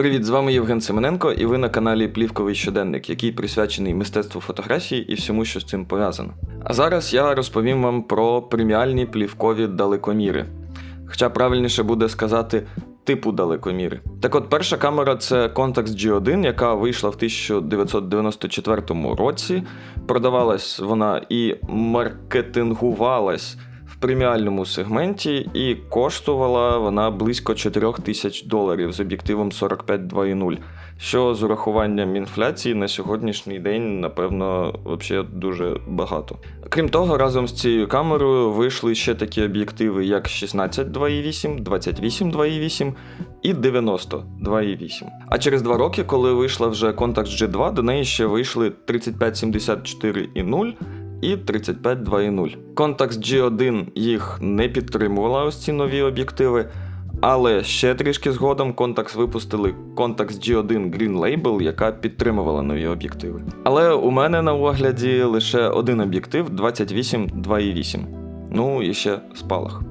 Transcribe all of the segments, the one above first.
Привіт, з вами Євген Семененко, і ви на каналі Плівковий щоденник, який присвячений мистецтву фотографії і всьому, що з цим пов'язано. А зараз я розповім вам про преміальні плівкові далекоміри. Хоча правильніше буде сказати типу далекоміри. Так от, перша камера це Contax G1, яка вийшла в 1994 році. Продавалась вона і маркетингувалась в преміальному сегменті, і коштувала вона близько 4 тисяч доларів з об'єктивом 45-2.0, що з урахуванням інфляції на сьогоднішній день, напевно, взагалі дуже багато. Крім того, разом з цією камерою вийшли ще такі об'єктиви, як 16-2.8, 28-2.8 і 90-2.8. А через два роки, коли вийшла вже Contax G2, до неї ще вийшли 3574.0 і 35.2.0. Contax G1 їх не підтримувала ось ці нові об'єктиви. Але ще трішки згодом Contax випустили Contax G1 Green Label, яка підтримувала нові об'єктиви. Але у мене на огляді лише один об'єктив 28-2.8. Ну і ще спалах.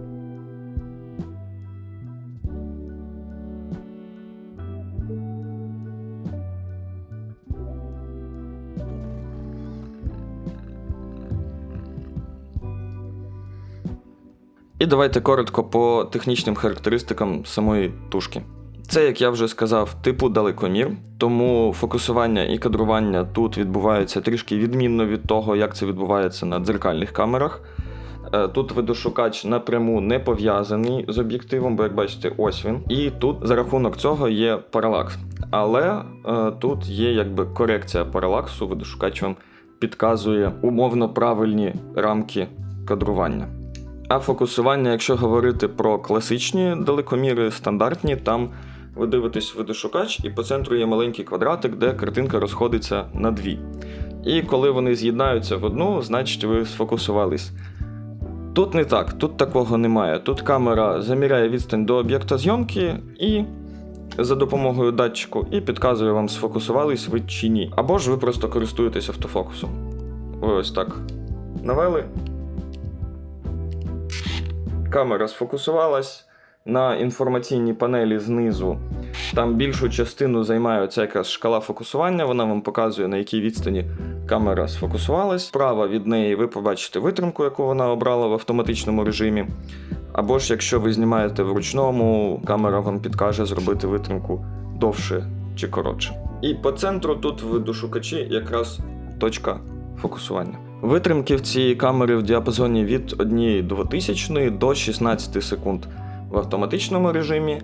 Давайте коротко по технічним характеристикам самої тушки. Це, як я вже сказав, типу далекомір, тому фокусування і кадрування тут відбуваються трішки відмінно від того, як це відбувається на дзеркальних камерах. Е, Тут видошукач напряму не пов'язаний з об'єктивом, бо як бачите, ось він. І тут за рахунок цього є паралакс. Але е, тут є якби корекція паралаксу, видошукач вам підказує умовно правильні рамки кадрування. А фокусування, якщо говорити про класичні далекоміри, стандартні, там ви дивитесь видошукач, і по центру є маленький квадратик, де картинка розходиться на дві. І коли вони з'єднаються в одну, значить ви сфокусувались. Тут не так, тут такого немає. Тут камера заміряє відстань до об'єкта зйомки і за допомогою датчику і підказує вам, сфокусувались ви чи ні. Або ж ви просто користуєтесь автофокусом. Ви ось так навели, камера сфокусувалась на інформаційній панелі знизу. Там більшу частину займає ця якраз шкала фокусування. Вона вам показує, на якій відстані камера сфокусувалась. Справа від неї ви побачите витримку, яку вона обрала в автоматичному режимі. Або ж якщо ви знімаєте в ручному, камера вам підкаже зробити витримку довше чи коротше. І по центру тут в видошукачі якраз точка фокусування. Витримки в цієї камери в діапазоні від 1 2000 до 16 секунд в автоматичному режимі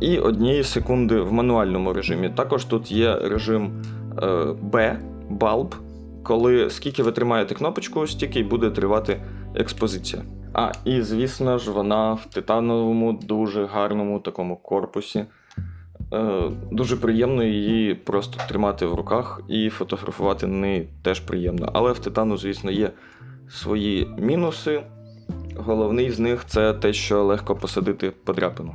і 1 секунди в мануальному режимі. Також тут є режим е, B, Bulb, коли скільки ви тримаєте кнопочку, стільки й буде тривати експозиція. А, і звісно ж, вона в титановому, дуже гарному такому корпусі. Е, дуже приємно її просто тримати в руках і фотографувати неї теж приємно. Але в титану, звісно, є свої мінуси. Головний з них це те, що легко посадити подряпину.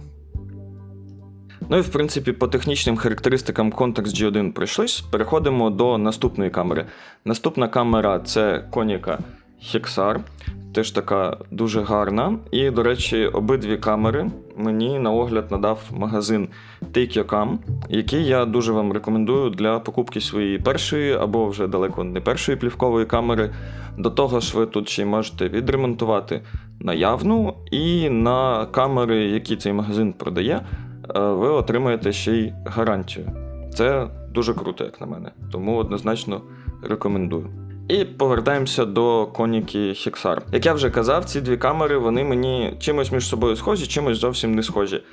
Ну і в принципі, по технічним характеристикам Contax G1 пройшлись. Переходимо до наступної камери. Наступна камера це Konica Hexar, теж така дуже гарна. І, до речі, обидві камери мені на огляд надав магазин Take Your Cam, який я дуже вам рекомендую для покупки своєї першої або вже далеко не першої плівкової камери. До того ж, ви тут ще й можете відремонтувати наявну, і на камери, які цей магазин продає, е, ви отримаєте ще й гарантію. Це дуже круто, як на мене, тому однозначно рекомендую. І повертаємося до коніки Hexar. Як я вже казав, ці дві камери вони мені чимось між собою схожі, чимось зовсім не схожі.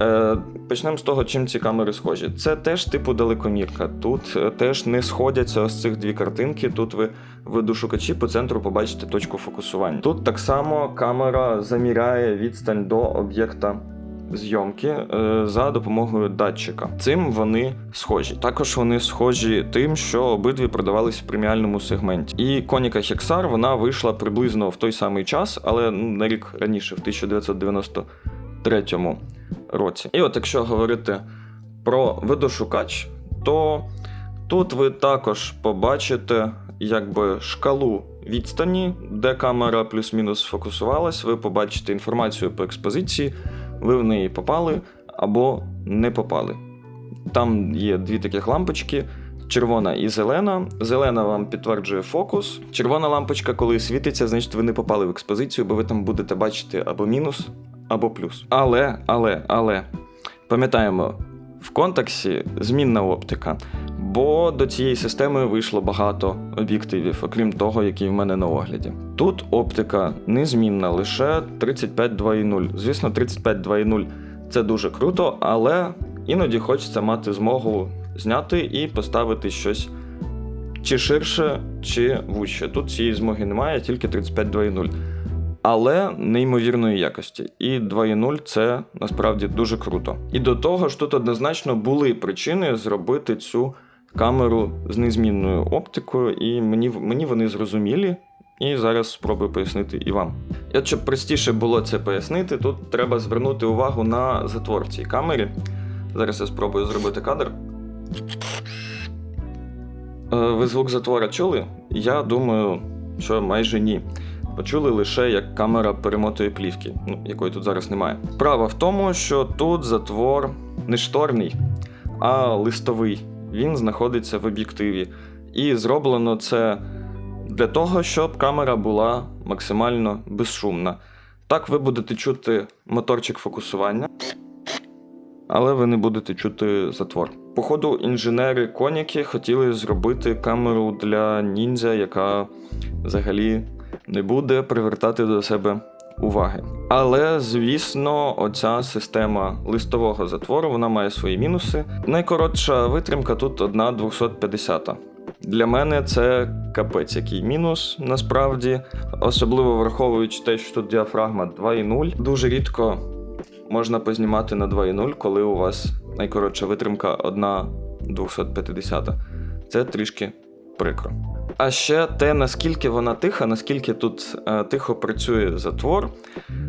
Е, Почнемо з того, чим ці камери схожі. Це теж типу далекомірка. Тут е, теж не сходяться ось цих дві картинки. Тут ви в видошукачі по центру побачите точку фокусування. Тут так само камера заміряє відстань до об'єкта зйомки е, за допомогою датчика. Цим вони схожі. Також вони схожі тим, що обидві продавались в преміальному сегменті. І Konica Hexar вона вийшла приблизно в той самий час, але ну, на рік раніше, в 1993 році. І от якщо говорити про видошукач, то тут ви також побачите якби шкалу відстані, де камера плюс-мінус сфокусувалась, ви побачите інформацію по експозиції, ви в неї попали або не попали. Там є дві таких лампочки. Червона і зелена. Зелена вам підтверджує фокус. Червона лампочка, коли світиться, значить ви не попали в експозицію, бо ви там будете бачити або мінус, або плюс. Але, але, але пам'ятаємо, в контаксі змінна оптика. Бо до цієї системи вийшло багато об'єктивів, окрім того, який в мене на огляді. Тут оптика незмінна, лише 35.2.0. Звісно, 35.2.0 це дуже круто, але іноді хочеться мати змогу зняти і поставити щось чи ширше, чи вуще. Тут цієї змоги немає, тільки 35.2.0. Але неймовірної якості. І 2.0 це насправді дуже круто. І до того ж, тут однозначно були причини зробити цю камеру з незмінною оптикою, і мені, мені вони зрозумілі. І зараз спробую пояснити і вам. От щоб простіше було це пояснити, тут треба звернути увагу на затвор в цій камері. Зараз я спробую зробити кадр. Е, Ви звук затвора чули? Я думаю, що майже ні. Почули лише як камера перемотує плівки, ну, якої тут зараз немає. Справа в тому, що тут затвор не шторний, а листовий. Він знаходиться в об'єктиві. І зроблено це для того, щоб камера була максимально безшумна. Так ви будете чути моторчик фокусування, але ви не будете чути затвор. Походу, інженери коніки хотіли зробити камеру для ніндзя, яка взагалі не буде привертати до себе уваги. Але, звісно, оця система листового затвору вона має свої мінуси. Найкоротша витримка тут одна 250. Для мене це капець, який мінус насправді, особливо враховуючи те, що тут діафрагма 2,0. Дуже рідко можна познімати на 2,0, коли у вас найкоротша витримка 1 250. Це трішки прикро. А ще те, наскільки вона тиха, наскільки тут е, тихо працює затвор.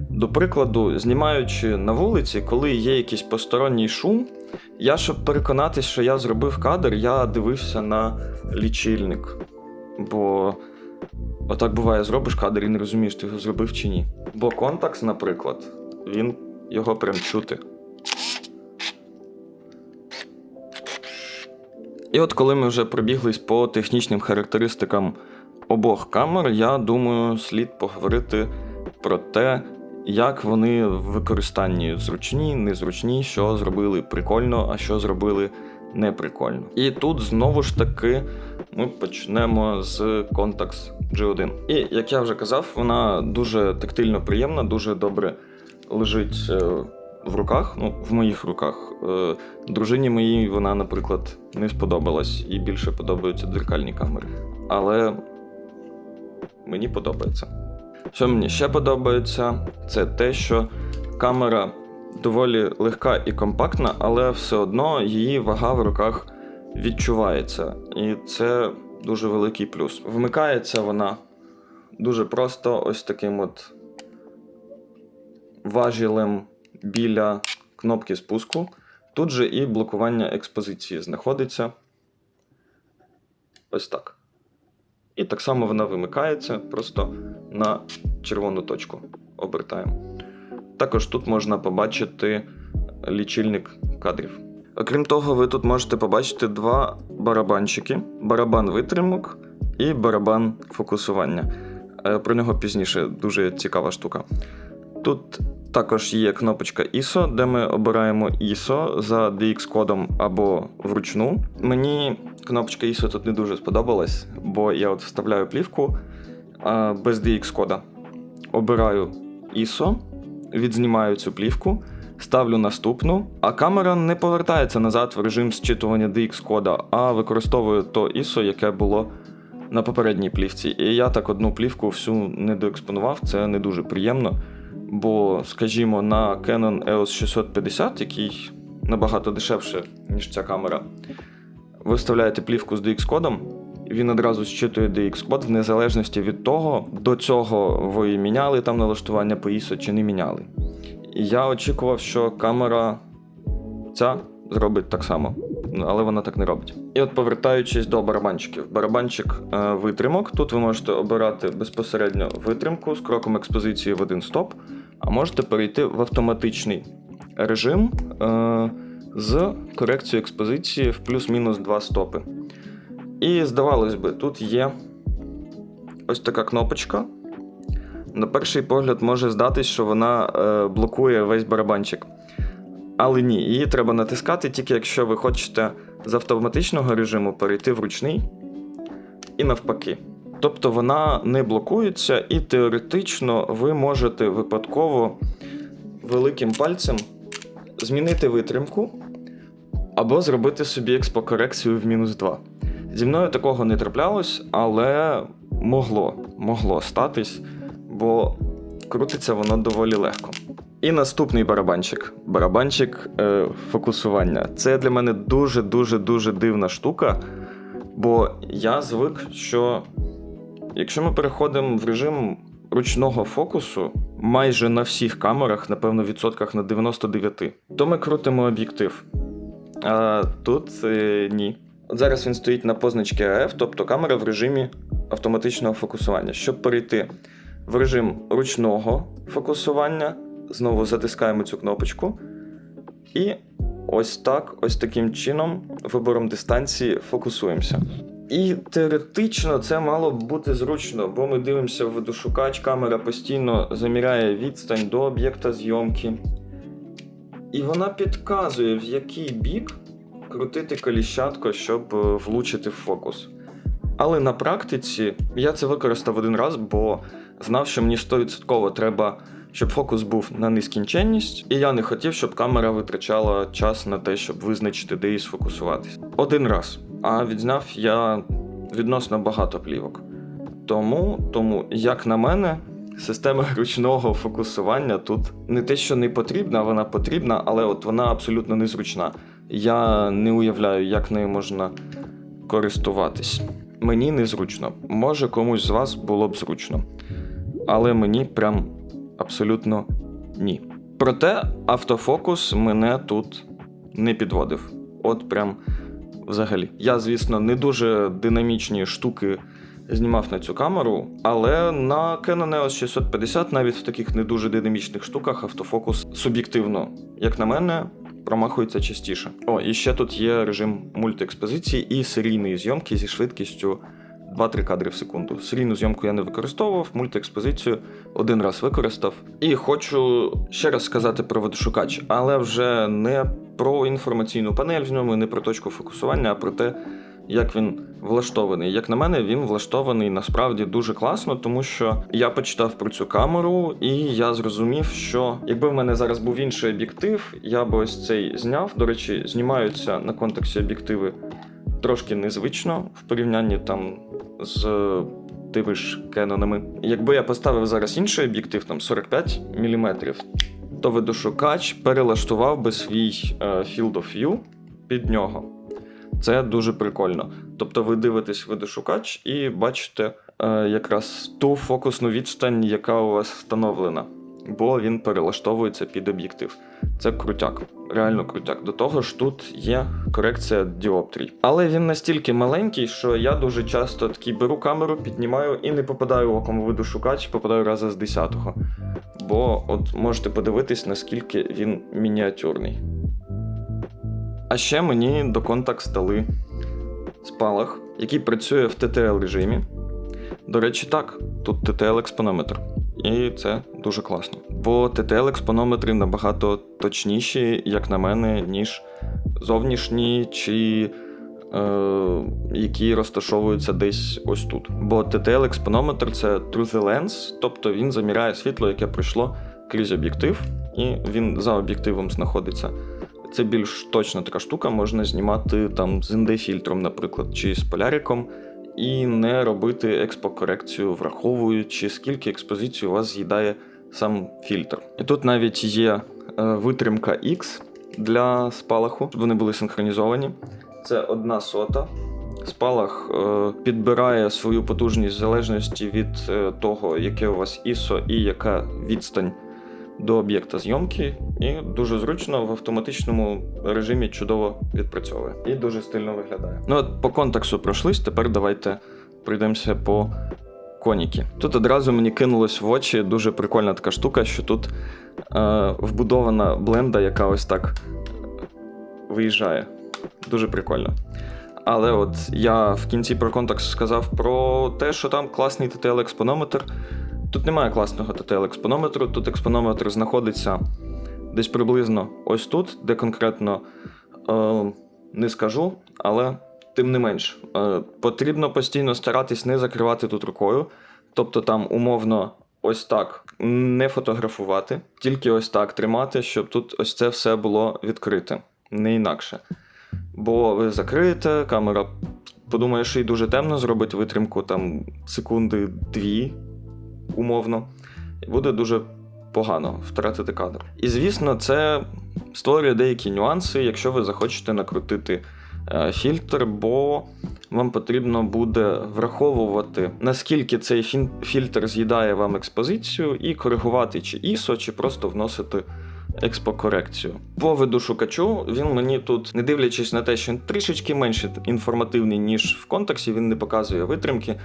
До прикладу, знімаючи на вулиці, коли є якийсь посторонній шум, я, щоб переконатись, що я зробив кадр, я дивився на лічильник. Бо отак буває, зробиш кадр і не розумієш, ти його зробив чи ні. Бо контакс, наприклад, він його прям чути. І от коли ми вже пробіглись по технічним характеристикам обох камер, я думаю, слід поговорити про те, як вони в використанні зручні, незручні, що зробили прикольно, а що зробили неприкольно. І тут знову ж таки ми почнемо з Contax G1. І як я вже казав, вона дуже тактильно приємна, дуже добре лежить е, в руках, ну, в моїх руках. Е, Дружині моїй вона, наприклад, не сподобалась і більше подобаються дзеркальні камери. Але мені подобається. Що мені ще подобається, це те, що камера доволі легка і компактна, але все одно її вага в руках відчувається. І це дуже великий плюс. Вмикається вона дуже просто ось таким от важілем біля кнопки спуску. Тут же і блокування експозиції знаходиться ось так. І так само вона вимикається просто на червону точку обертаємо. Також тут можна побачити лічильник кадрів. Окрім того, ви тут можете побачити два барабанчики: барабан витримок і барабан фокусування. Е, Про нього пізніше дуже цікава штука. Тут також є кнопочка ISO, де ми обираємо ISO за DX-кодом або вручну. Мені кнопочка ISO тут не дуже сподобалась, бо я от вставляю плівку а, без DX-кода. Обираю ISO, відзнімаю цю плівку, ставлю наступну, а камера не повертається назад в режим зчитування DX-кода, а використовує то ISO, яке було на попередній плівці. І я так одну плівку всю не доекспонував, це не дуже приємно. Бо, скажімо, на Canon EOS 650, який набагато дешевше, ніж ця камера, ви вставляєте плівку з DX-кодом, він одразу зчитує DX-код в незалежності від того, до цього ви міняли там налаштування по ISO чи не міняли. Я очікував, що камера ця зробить так само, але вона так не робить. І от повертаючись до барабанчиків, барабанчик е, витримок. Тут ви можете обирати безпосередньо витримку з кроком експозиції в один стоп, а можете перейти в автоматичний режим. Е, з корекцією експозиції в плюс-мінус 2 стопи. І здавалось би, тут є ось така кнопочка. На перший погляд може здатись, що вона е, блокує весь барабанчик. Але ні, її треба натискати тільки якщо ви хочете з автоматичного режиму перейти в ручний і навпаки. Тобто вона не блокується, і теоретично ви можете випадково великим пальцем змінити витримку або зробити собі експокорекцію в мінус 2. Зі мною такого не траплялось, але могло, могло статись, бо крутиться воно доволі легко. І наступний барабанчик. Барабанчик е, фокусування. Це для мене дуже-дуже дуже дивна штука, бо я звик, що якщо ми переходимо в режим ручного фокусу, майже на всіх камерах, напевно, відсотках на 99, то ми крутимо об'єктив. А тут е, ні. От зараз він стоїть на позначці AF, тобто камера в режимі автоматичного фокусування. Щоб перейти в режим ручного фокусування, знову затискаємо цю кнопочку. І ось так, ось таким чином, вибором дистанції фокусуємося. І теоретично це мало б бути зручно, бо ми дивимося в видошукач, камера постійно заміряє відстань до об'єкта зйомки. І вона підказує, в який бік крутити коліщатко, щоб е, влучити в фокус. Але на практиці я це використав один раз, бо знав, що мені 100% треба, щоб фокус був на нескінченність, і я не хотів, щоб камера витрачала час на те, щоб визначити, де її сфокусуватися. Один раз. А відзняв я відносно багато плівок. Тому, тому, як на мене, система ручного фокусування тут не те, що не потрібна, вона потрібна, але от вона абсолютно незручна. Я не уявляю, як нею можна користуватись. Мені незручно. Може, комусь з вас було б зручно. Але мені прям абсолютно ні. Проте автофокус мене тут не підводив. От прям взагалі. Я, звісно, не дуже динамічні штуки знімав на цю камеру, але на Canon EOS 650 навіть в таких не дуже динамічних штуках автофокус суб'єктивно, як на мене, промахується частіше. О, і ще тут є режим мультиекспозиції і серійної зйомки зі швидкістю 2-3 кадри в секунду. Серійну зйомку я не використовував, мультиекспозицію один раз використав. І хочу ще раз сказати про водошукач, але вже не про інформаційну панель в ньому, не про точку фокусування, а про те, як він влаштований. Як на мене, він влаштований насправді дуже класно, тому що я почитав про цю камеру, і я зрозумів, що якби в мене зараз був інший об'єктив, я би ось цей зняв. До речі, знімаються на контексті об'єктиви трошки незвично в порівнянні там з тими ж кенонами. Якби я поставив зараз інший об'єктив, там 45 мм, то видошукач перелаштував би свій е, Field of View під нього. Це дуже прикольно. Тобто ви дивитесь видошукач і бачите е, якраз ту фокусну відстань, яка у вас встановлена, бо він перелаштовується під об'єктив. Це крутяк, реально крутяк. До того ж, тут є корекція діоптрій. Але він настільки маленький, що я дуже часто такий беру камеру, піднімаю і не попадаю оком у видошукач, попадаю раза з 10-го. Бо от можете подивитись, наскільки він мініатюрний. А ще мені до контакт дали спалах, який працює в TTL режимі. До речі, так, тут TTL експонометр. І це дуже класно. Бо TTL експонометри набагато точніші, як на мене, ніж зовнішні чи е, які розташовуються десь ось тут. Бо TTL експонометр це True the Lens, тобто він заміряє світло, яке пройшло крізь об'єктив, і він за об'єктивом знаходиться. Це більш точна така штука, можна знімати там з індефільтром, наприклад, чи з поляриком, і не робити експокорекцію, враховуючи, скільки експозиції у вас з'їдає сам фільтр. І тут навіть є е, витримка X для спалаху, щоб вони були синхронізовані. Це одна сота. Спалах е, підбирає свою потужність в залежності від е, того, яке у вас ISO і яка відстань до об'єкта зйомки, і дуже зручно в автоматичному режимі чудово відпрацьовує і дуже стильно виглядає. Ну от по контаксу пройшлись. Тепер давайте пройдемося по коніки. Тут одразу мені кинулось в очі дуже прикольна така штука, що тут е, вбудована бленда, яка ось так виїжджає. Дуже прикольно. Але от я в кінці про контекст сказав про те, що там класний TTL-експонометр. Тут немає класного TTL-експонометру, тут експонометр знаходиться десь приблизно ось тут, де конкретно е, не скажу, але тим не менш, е, потрібно постійно старатись не закривати тут рукою. Тобто там умовно ось так не фотографувати, тільки ось так тримати, щоб тут ось це все було відкрите, не інакше. Бо ви закриєте, камера подумає, що їй дуже темно, зробить витримку там секунди дві, умовно, буде дуже погано втратити кадр. І звісно, це створює деякі нюанси, якщо ви захочете накрутити е, фільтр, бо вам потрібно буде враховувати, наскільки цей фільтр з'їдає вам експозицію, і коригувати чи ISO, чи просто вносити експокорекцію. По видошукачу він мені тут, не дивлячись на те, що він трішечки менше інформативний, ніж в контексті, він не показує витримки.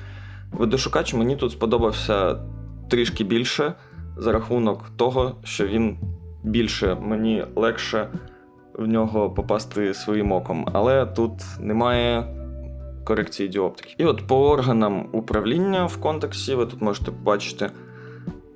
Видошукач мені тут сподобався трішки більше за рахунок того, що він більше мені легше в нього попасти своїм оком. Але тут немає корекції діоптики. І от по органам управління в контексті ви тут можете побачити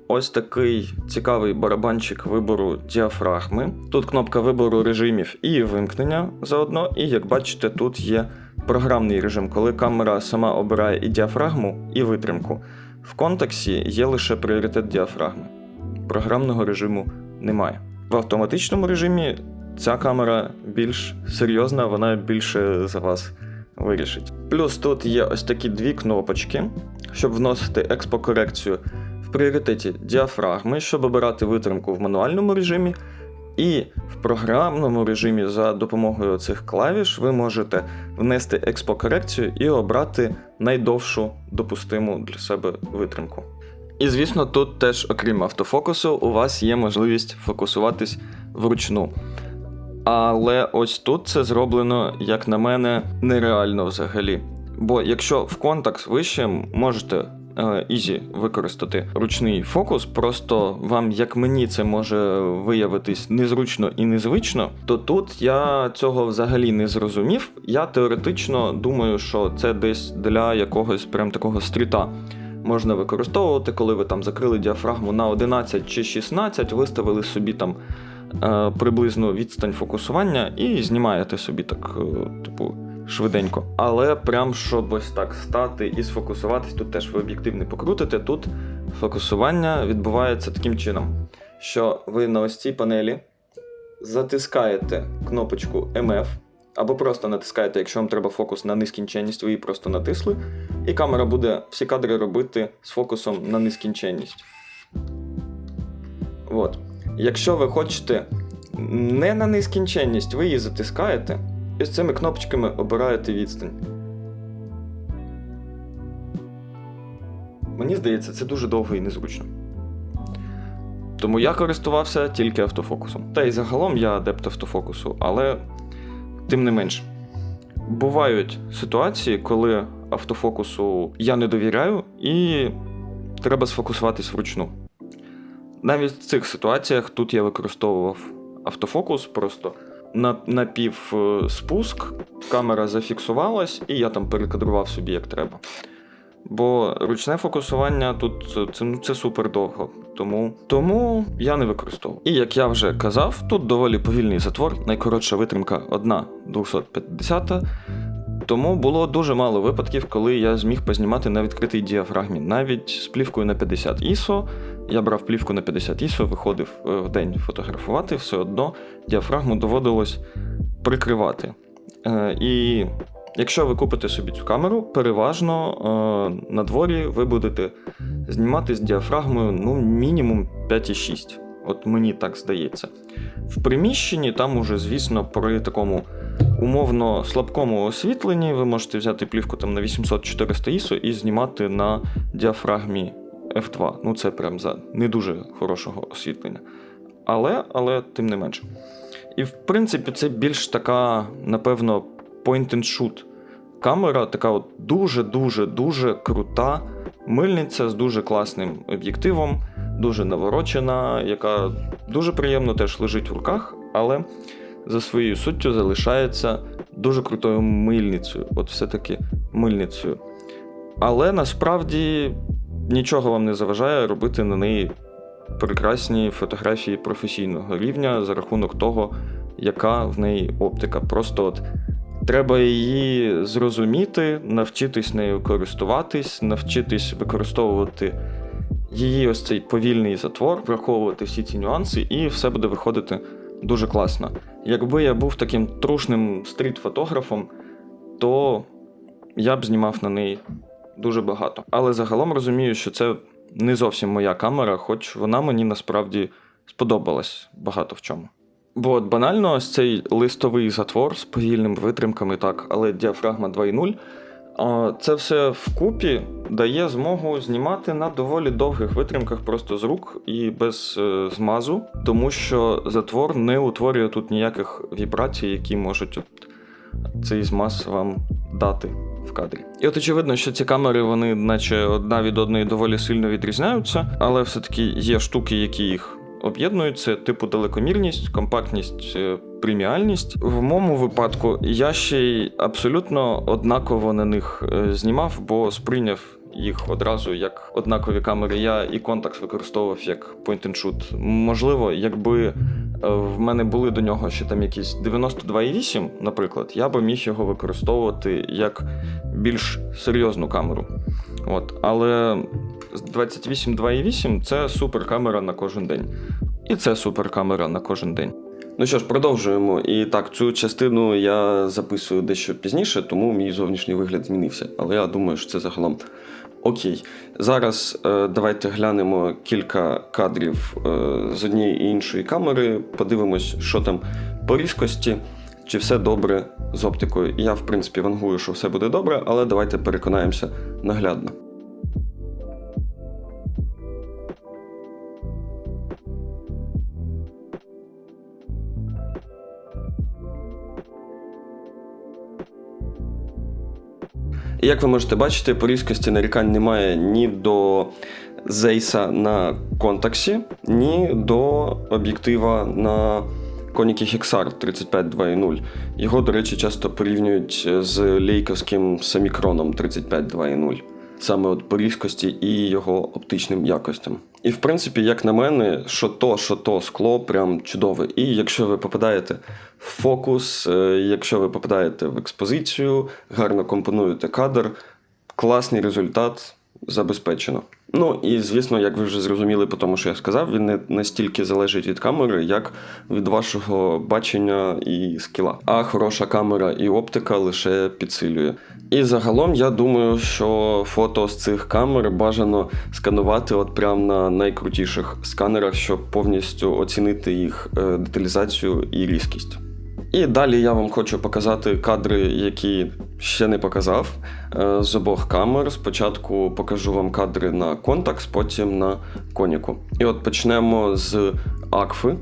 ось такий цікавий барабанчик вибору діафрагми. Тут кнопка вибору режимів і вимкнення заодно, і як бачите, тут є програмний режим, коли камера сама обирає і діафрагму, і витримку. В контексті є лише пріоритет діафрагми. Програмного режиму немає. В автоматичному режимі ця камера більш серйозна, вона більше за вас вирішить. Плюс тут є ось такі дві кнопочки, щоб вносити експокорекцію в пріоритеті діафрагми, щоб обирати витримку в мануальному режимі. І в програмному режимі за допомогою цих клавіш ви можете внести експокорекцію і обрати найдовшу допустиму для себе витримку. І звісно, тут теж, окрім автофокусу, у вас є можливість фокусуватись вручну. Але ось тут це зроблено, як на мене, нереально взагалі. Бо якщо в контакт ви ще можете ізі використати ручний фокус, просто вам, як мені, це може виявитись незручно і незвично, то тут я цього взагалі не зрозумів. Я теоретично думаю, що це десь для якогось прям такого стріта. Можна використовувати, коли ви там закрили діафрагму на 11 чи 16, виставили собі там е, приблизну відстань фокусування і знімаєте собі так, е, типу, швиденько. Але прям щоб ось так стати і сфокусуватись, тут теж ви об'єктив покрутите. Тут фокусування відбувається таким чином, що ви на ось цій панелі затискаєте кнопочку MF, або просто натискаєте, якщо вам треба фокус на нескінченність, ви її просто натисли, і камера буде всі кадри робити з фокусом на нескінченність. От. Якщо ви хочете не на нескінченність, ви її затискаєте і з цими кнопочками обираєте відстань. Мені здається, це дуже довго і незручно. Тому я користувався тільки автофокусом. Та й загалом я адепт автофокусу, але тим не менш. Бувають ситуації, коли автофокусу я не довіряю і треба сфокусуватись вручну. Навіть в цих ситуаціях тут я використовував автофокус, просто напів е, спуск, камера зафіксувалась, і я там перекадрував собі як треба. Бо ручне фокусування тут е, це, ну, це супер довго. Тому, тому я не використовував. І як я вже казав, тут доволі повільний затвор, найкоротша витримка 1 250. Тому було дуже мало випадків, коли я зміг познімати на відкритій діафрагмі. Навіть з плівкою на 50 ISO. Я брав плівку на 50 ISO, виходив е, в день фотографувати, все одно діафрагму доводилось прикривати. Е, І якщо ви купите собі цю камеру, переважно е, на дворі ви будете знімати з діафрагмою ну, мінімум 5,6. От мені так здається. В приміщенні там уже, звісно, при такому умовно слабкому освітленні ви можете взяти плівку там на 800-400 ISO і знімати на діафрагмі F2. Ну, це прям за не дуже хорошого освітлення. Але, але тим не менше. І в принципі, це більш така, напевно, point-and-shoot камера, така от дуже-дуже-дуже крута мильниця з дуже класним об'єктивом, дуже наворочена, яка дуже приємно теж лежить в руках, але за своєю суттю залишається дуже крутою мильницею. От все-таки мильницею. Але насправді нічого вам не заважає робити на неї прекрасні фотографії професійного рівня за рахунок того, яка в неї оптика. Просто от треба її зрозуміти, навчитись нею користуватись, навчитись використовувати її ось цей повільний затвор, враховувати всі ці нюанси, і все буде виходити дуже класно. Якби я був таким трушним стріт-фотографом, то я б знімав на неї дуже багато. Але загалом розумію, що це не зовсім моя камера, хоч вона мені насправді сподобалась багато в чому. Бо от банально ось цей листовий затвор з повільними витримками, так, але діафрагма 2.0. а, Це все вкупі дає змогу знімати на доволі довгих витримках просто з рук і без е, змазу, тому що затвор не утворює тут ніяких вібрацій, які можуть от цей змаз вам дати в кадрі. І от очевидно, що ці камери, вони, наче одна від одної, доволі сильно відрізняються, але все-таки є штуки, які їх об'єднують. Це типу далекомірність, компактність, е, преміальність. В моєму випадку я ще й абсолютно однаково на них е, знімав, бо сприйняв. Їх одразу як однакові камери. Я і контакт використовував як point and shoot. Можливо, якби е, в мене були до нього ще там якісь 92,8, наприклад, я би міг його використовувати як більш серйозну камеру. От. Але з 28,2,8 це суперкамера на кожен день. І це суперкамера на кожен день. Ну що ж, продовжуємо. І так, цю частину я записую дещо пізніше, тому мій зовнішній вигляд змінився. Але я думаю, що це загалом окей. Зараз е, давайте глянемо кілька кадрів е, з однієї і іншої камери, подивимось, що там по різкості, чи все добре з оптикою. Я, в принципі, вангую, що все буде добре, але давайте переконаємося наглядно. Як ви можете бачити, по різкості нарікань немає ні до зейса на контаксі, ні до об'єктива на Konica Hexar 35.2.0. Його, до речі, часто порівнюють з лейковським самікроном 35.2.0. Саме от по різкості і його оптичним якостям. І в принципі, як на мене, що то, що то скло прям чудове. І якщо ви попадаєте в фокус, е, якщо ви попадаєте в експозицію, гарно компонуєте кадр, класний результат забезпечено. Ну і звісно, як ви вже зрозуміли, по тому що я сказав, він не настільки залежить від камери, як від вашого бачення і скіла. А хороша камера і оптика лише підсилює. І загалом я думаю, що фото з цих камер бажано сканувати от прямо на найкрутіших сканерах, щоб повністю оцінити їх е, деталізацію і різкість. І далі я вам хочу показати кадри, які ще не показав е, з обох камер. Спочатку покажу вам кадри на Contax, потім на коніку. І от почнемо з Акфи.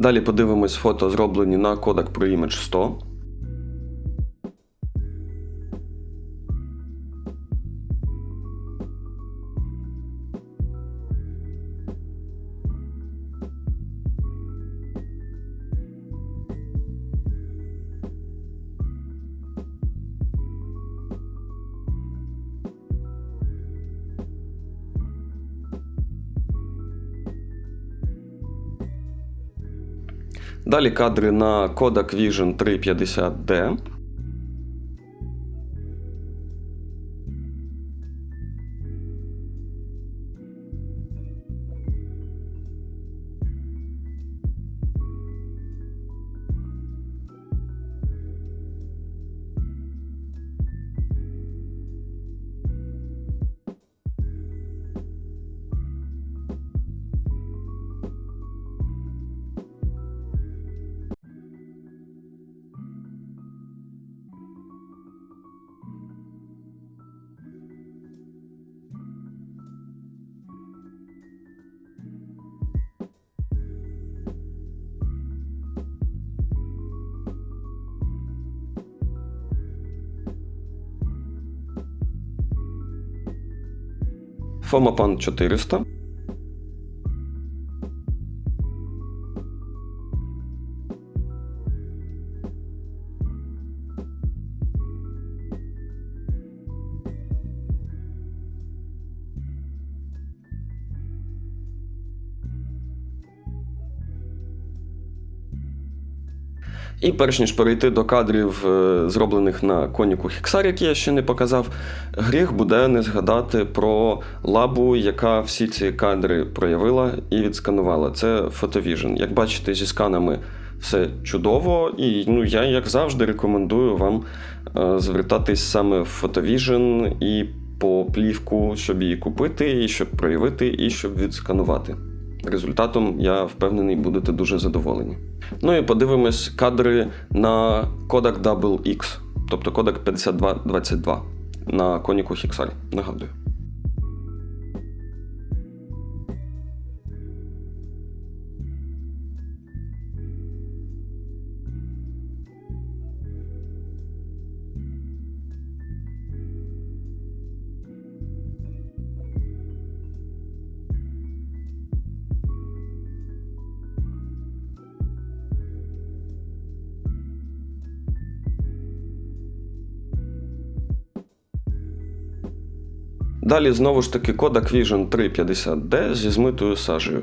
Далі подивимось фото, зроблені на Kodak ProImage 100. Далі кадри на Kodak Vision 350D. Fomapan 400. І перш ніж перейти до кадрів, е, зроблених на коніку Хіксар, які я ще не показав, гріх буде не згадати про лабу, яка всі ці кадри проявила і відсканувала. Це Photovision. Як бачите, зі сканами все чудово, і ну, я, як завжди, рекомендую вам е, звертатись саме в Photovision і по плівку, щоб її купити, і щоб проявити, і щоб відсканувати. Результатом, я впевнений, будете дуже задоволені. Ну і подивимось кадри на Kodak Double X, тобто Kodak 5222 на коніку Hixar. Нагадую. Далі знову ж таки Kodak Vision 350D зі змитою сажею.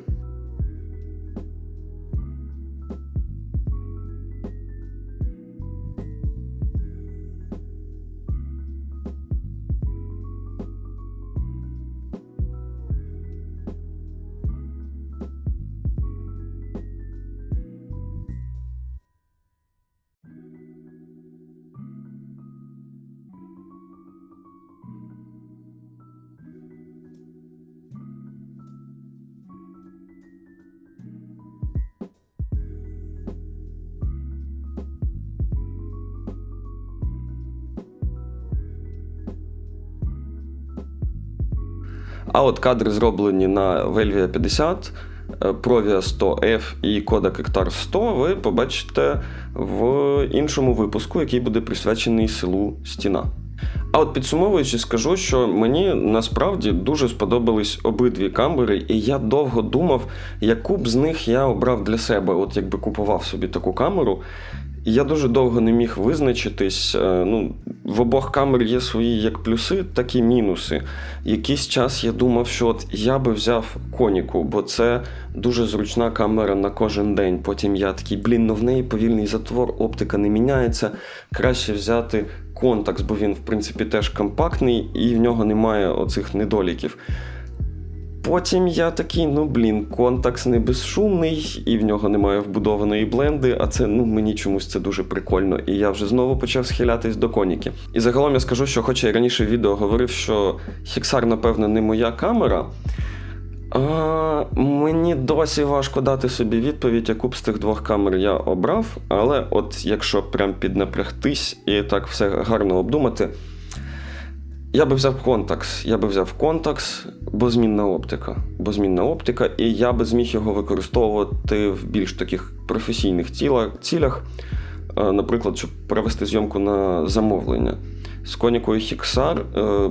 А от кадри зроблені на Velvia 50, е, Provia 100F і Kodak Ektar 100 ви побачите в іншому випуску, який буде присвячений селу Стіна. А от підсумовуючи, скажу, що мені насправді дуже сподобались обидві камери, і я довго думав, яку б з них я обрав для себе, от якби купував собі таку камеру. Я дуже довго не міг визначитись. Е, Ну, в обох камер є свої як плюси, так і мінуси. Якийсь час я думав, що от я би взяв коніку, бо це дуже зручна камера на кожен день. Потім я такий, блін, ну в неї повільний затвор, оптика не міняється. Краще взяти контакс, бо він, в принципі, теж компактний і в нього немає оцих недоліків. Потім я такий, ну блін, контакс не безшумний, і в нього немає вбудованої бленди, а це ну мені чомусь це дуже прикольно. І я вже знову почав схилятись до коніки. І загалом я скажу, що, хоча я раніше в відео говорив, що Хіксар, напевно, не моя камера. А, мені досі важко дати собі відповідь, яку б з тих двох камер я обрав. Але от якщо прям піднапрягтись і так все гарно обдумати, я би взяв контакс. Я би взяв контакс, бо змінна оптика. Бо змінна оптика, і я би зміг його використовувати в більш таких професійних цілях, Е, наприклад, щоб провести зйомку на замовлення. З конікою Хіксар е,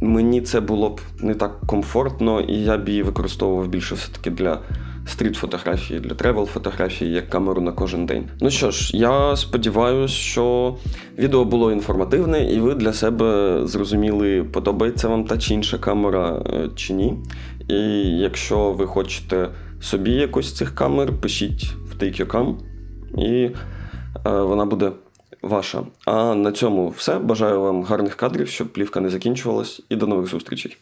мені це було б не так комфортно, і я б її використовував більше все-таки для стріт-фотографії, для тревел-фотографії, як камеру на кожен день. Ну що ж, я сподіваюся, що відео було інформативне, і ви для себе зрозуміли, подобається вам та чи інша камера е, чи ні. І якщо ви хочете собі якусь цих камер, пишіть в TakeYoCam, і е, вона буде ваша. А на цьому все. Бажаю вам гарних кадрів, щоб плівка не закінчувалась, і до нових зустрічей.